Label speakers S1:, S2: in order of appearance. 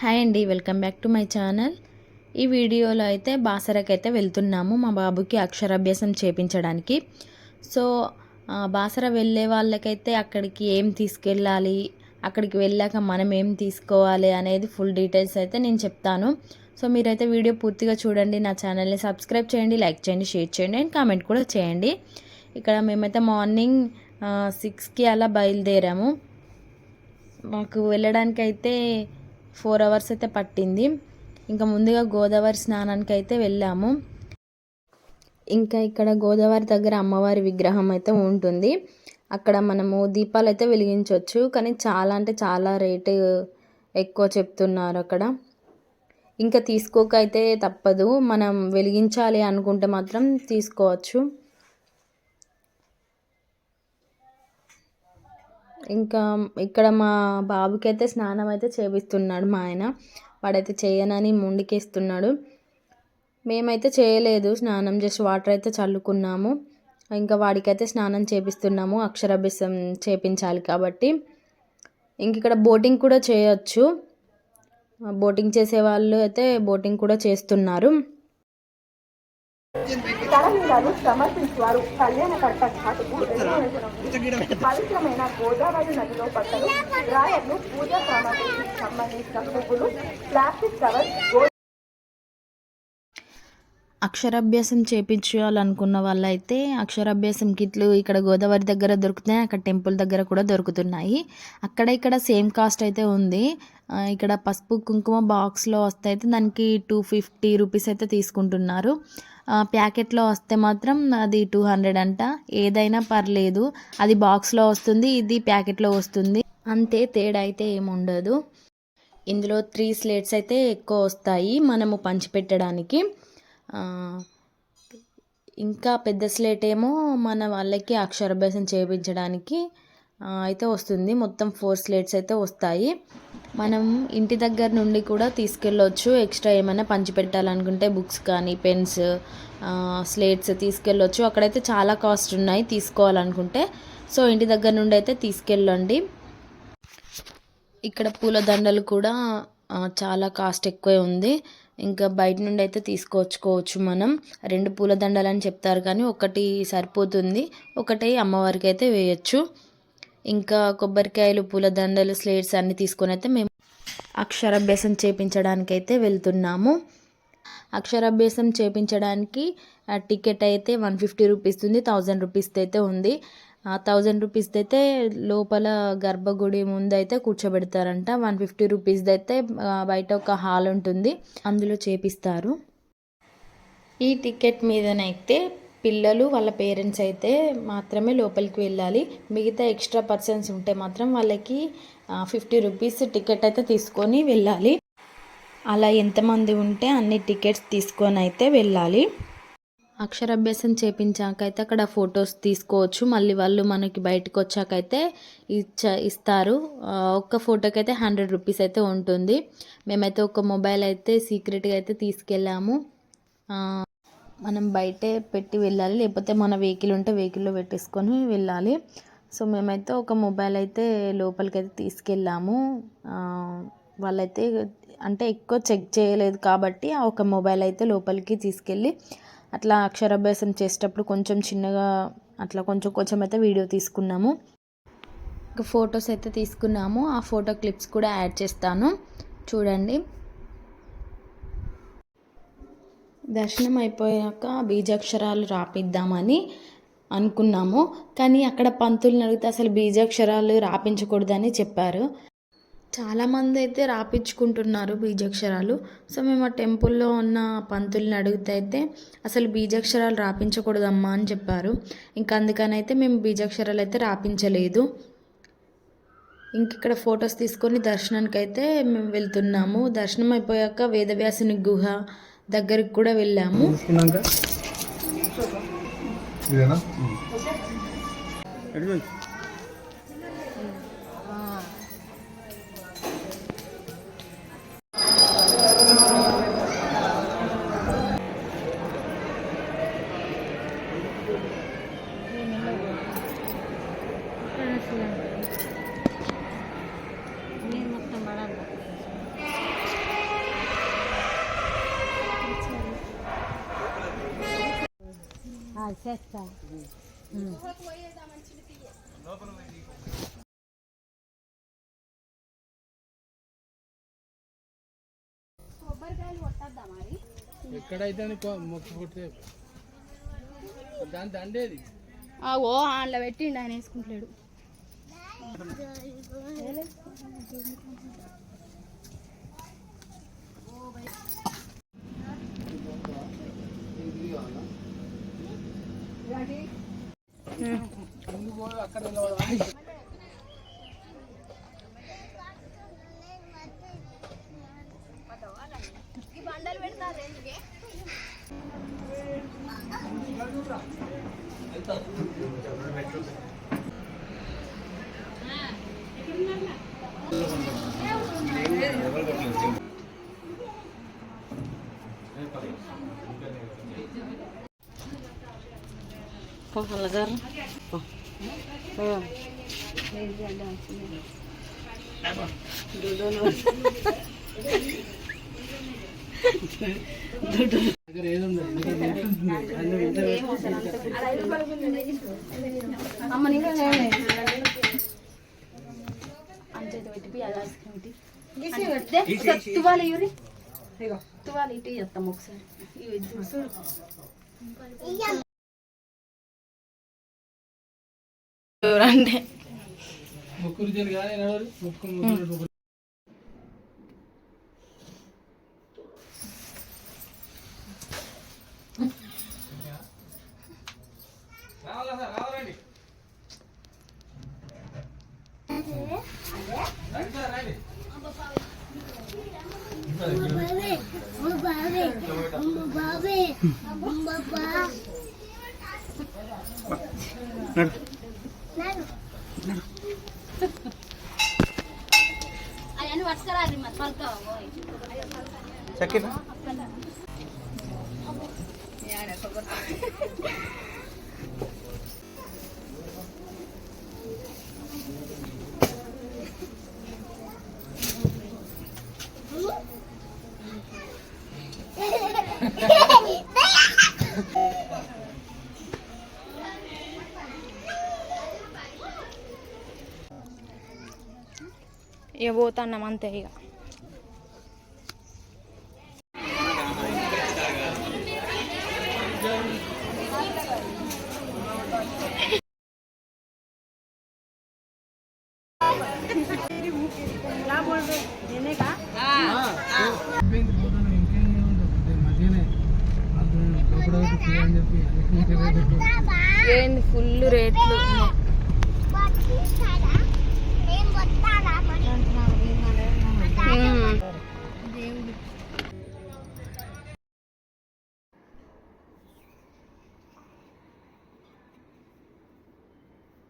S1: Hi అండి welcome back to my channel. ఈ వీడియోలో అయితే బాసరకి అయితే వెళ్తున్నాము మా బాబుకి అక్షరాభ్యాసం చేపించడానికి. సో బాసర వెళ్ళే వాళ్ళకైతే అక్కడికి ఏం తీసుకెళ్ళాలి అక్కడికి వెళ్ళాక మనం ఏం తీసుకోవాలి అనేది ఫుల్ డీటెయిల్స్ అయితే నేను చెప్తాను. సో మీరైతే వీడియో పూర్తిగా చూడండి నా ఛానల్ని సబ్స్క్రైబ్ చేయండి లైక్ చేయండి షేర్ చేయండి అండ్ కామెంట్ కూడా చేయండి. ఇక్కడ మేమైతే మార్నింగ్ సిక్స్కి అలా బయలుదేరాము. మాకు వెళ్ళడానికి అయితే ఫోర్ అవర్స్ అయితే పట్టింది. ఇంకా ముందుగా గోదావరి స్నానానికి అయితే వెళ్ళాము. ఇంకా ఇక్కడ గోదావరి దగ్గర అమ్మవారి విగ్రహం అయితే ఉంటుంది. అక్కడ మనము దీపాలు అయితే వెలిగించవచ్చు కానీ చాలా అంటే చాలా రేటు ఎక్కువ చెప్తున్నారు అక్కడ. ఇంకా తీసుకోక అయితే తప్పదు. మనం వెలిగించాలి అనుకుంటే మాత్రం తీసుకోవచ్చు. ఇంకా ఇక్కడ మా బాబుకి అయితే స్నానం అయితే చేపిస్తున్నాడు మా ఆయన. వాడైతే చేయనని ముండికేస్తున్నాడు. మేమైతే చేయలేదు స్నానం జస్ట్ వాటర్ అయితే చల్లుకున్నాము. ఇంకా వాడికైతే స్నానం చేపిస్తున్నాము అక్షరాభ్యాసం చేపించాలి కాబట్టి. ఇంక ఇక్కడ బోటింగ్ కూడా చేయొచ్చు. బోటింగ్ చేసే వాళ్ళు అయితే బోటింగ్ కూడా చేస్తున్నారు.
S2: తలనీలాలు సమర్పించువారు. కళ్యాణకర్త ఘాటుకు పవిత్రమైన గోదావరి నదిలో పట్టలు రాయర్లు పూజా సామాగ్రికి సంబంధించిన పువ్వులు ప్లాస్టిక్ కవర్
S1: అక్షరాభ్యాసం చేపించాలనుకున్న వాళ్ళైతే అక్షరాభ్యాసం కిట్లు ఇక్కడ గోదావరి దగ్గర దొరుకుతున్నాయి అక్కడ టెంపుల్ దగ్గర కూడా దొరుకుతున్నాయి. అక్కడ ఇక్కడ సేమ్ కాస్ట్ అయితే ఉంది. ఇక్కడ పసుపు కుంకుమ బాక్స్లో వస్తే అయితే దానికి టూ ఫిఫ్టీ రూపీస్ అయితే తీసుకుంటున్నారు. ప్యాకెట్లో వస్తే మాత్రం అది టూ హండ్రెడ్ అంట. ఏదైనా పర్లేదు అది బాక్స్లో వస్తుంది ఇది ప్యాకెట్లో వస్తుంది. అంతే తేడా అయితే ఏముండదు. ఇందులో త్రీ స్లేట్స్ అయితే ఎక్కువ వస్తాయి మనము పంచిపెట్టడానికి. ఇంకా పెద్ద స్లేట్ ఏమో మన వాళ్ళకి అక్షరాభ్యాసం చేయించడానికి అయితే వస్తుంది. మొత్తం ఫోర్ స్లేట్స్ అయితే వస్తాయి. మనం ఇంటి దగ్గర నుండి కూడా తీసుకెళ్ళొచ్చు. ఎక్స్ట్రా ఏమైనా పంచిపెట్టాలనుకుంటే బుక్స్ కానీ పెన్స్ స్లేట్స్ తీసుకెళ్ళొచ్చు. అక్కడైతే చాలా కాస్ట్ ఉన్నాయి తీసుకోవాలనుకుంటే. సో ఇంటి దగ్గర నుండి అయితే తీసుకెళ్ళండి. ఇక్కడ పూల దండలు కూడా చాలా కాస్ట్ ఎక్కువే ఉంది. ఇంకా బయట నుండి అయితే తీసుకొచ్చుకోవచ్చు మనం. రెండు పూల దండలు అని చెప్తారు కానీ ఒకటి సరిపోతుంది. ఒకటి అమ్మవారికి అయితే వేయచ్చు. ఇంకా కొబ్బరికాయలు పూల దండలు స్లేట్స్ అన్నీ తీసుకొని అయితే మేము అక్షరాభ్యాసం చేపించడానికి అయితే వెళ్తున్నాము. అక్షరాభ్యాసం చేపించడానికి టికెట్ అయితే వన్ ఫిఫ్టీ రూపీస్ ఉంది థౌజండ్ రూపీస్ అయితే ఉంది. థౌజండ్ రూపీస్ అయితే లోపల గర్భగుడి ముందు అయితే కూర్చోబెడతారంట. వన్ ఫిఫ్టీ రూపీస్ అయితే బయట ఒక హాల్ ఉంటుంది. అందులో చేపిస్తారు. ఈ టికెట్ మీదనైతే పిల్లలు వాళ్ళ పేరెంట్స్ అయితే మాత్రమే లోపలికి వెళ్ళాలి. మిగతా ఎక్స్ట్రా పర్సన్స్ ఉంటే మాత్రం వాళ్ళకి ఫిఫ్టీ రూపీస్ టికెట్ అయితే తీసుకొని వెళ్ళాలి. అలా ఎంతమంది ఉంటే అన్ని టికెట్స్ తీసుకొని అయితే వెళ్ళాలి. అక్షరాభ్యాసం చేపించాకైతే అక్కడ ఫొటోస్ తీసుకోవచ్చు. మళ్ళీ వాళ్ళు మనకి బయటకు వచ్చాకైతే ఇచ్చ ఇస్తారు. ఒక్క ఫోటోకి అయితే హండ్రెడ్ రూపీస్ అయితే ఉంటుంది. మేమైతే ఒక మొబైల్ అయితే సీక్రెట్గా అయితే తీసుకెళ్ళాము. మనం బయటే పెట్టి వెళ్ళాలి. లేకపోతే మన వెహికల్ ఉంటే వెహికల్లో పెట్టేసుకొని వెళ్ళాలి. సో మేమైతే ఒక మొబైల్ అయితే లోపలికైతే తీసుకెళ్ళాము. వాళ్ళైతే అంటే ఎక్కువ చెక్ చేయలేదు కాబట్టి ఆ ఒక మొబైల్ అయితే లోపలికి తీసుకెళ్ళి అట్లా అక్షరాభ్యాసం చేసేటప్పుడు కొంచెం చిన్నగా అట్లా కొంచెం కొంచెం అయితే వీడియో తీసుకున్నాము. ఇంకా ఫొటోస్ అయితే తీసుకున్నాము. ఆ ఫోటో క్లిప్స్ కూడా యాడ్ చేస్తాను. చూడండి. దర్శనం అయిపోయాక బీజాక్షరాలు రాపిద్దామని అనుకున్నాము. కానీ అక్కడ పంతులను అడిగితే అసలు బీజాక్షరాలు రాపించకూడదని చెప్పారు. చాలామంది అయితే రాపించుకుంటున్నారు బీజాక్షరాలు. సో మేము ఆ టెంపుల్లో ఉన్న పంతుల్ని అడిగితే అయితే అసలు బీజాక్షరాలు రాపించకూడదమ్మా అని చెప్పారు. ఇంకా అందుకని అయితే మేము బీజాక్షరాలు అయితే రాపించలేదు. ఇంక ఇక్కడ ఫొటోస్ తీసుకొని దర్శనానికి అయితే మేము వెళ్తున్నాము. దర్శనం అయిపోయాక వేదవ్యాసుని గుహ దగ్గరికి కూడా వెళ్ళాము.
S3: ఇదేనా?
S4: చేస్తా.
S3: ఎక్కడైతే మొక్కు కొట్టే దాని దండేది.
S4: ఓ అందులో పెట్టిండు ఆయన వేసుకుంటాడు
S3: ఏది ఉంది? ఎందుకంటే ఉంటుంది. అన్ని ఇంటర్
S4: అమ్మ నీకు అంచేత పెట్టి ఐస్ క్రీమ్ తువాలి ఇవ్వరి తువాలి ఇటు చేస్తాం ఒకసారి ఇవి చూడు
S3: ముక్కురు జల్లి కానీ నడవరు. ముక్కు ముక్కురు
S4: అవన్నీ పట్టుకురాలి మరి పలుకా ఇక పోతున్నాం అంతే ఇక.
S3: అయిపోయింది ఫోటోలు ఇంకేం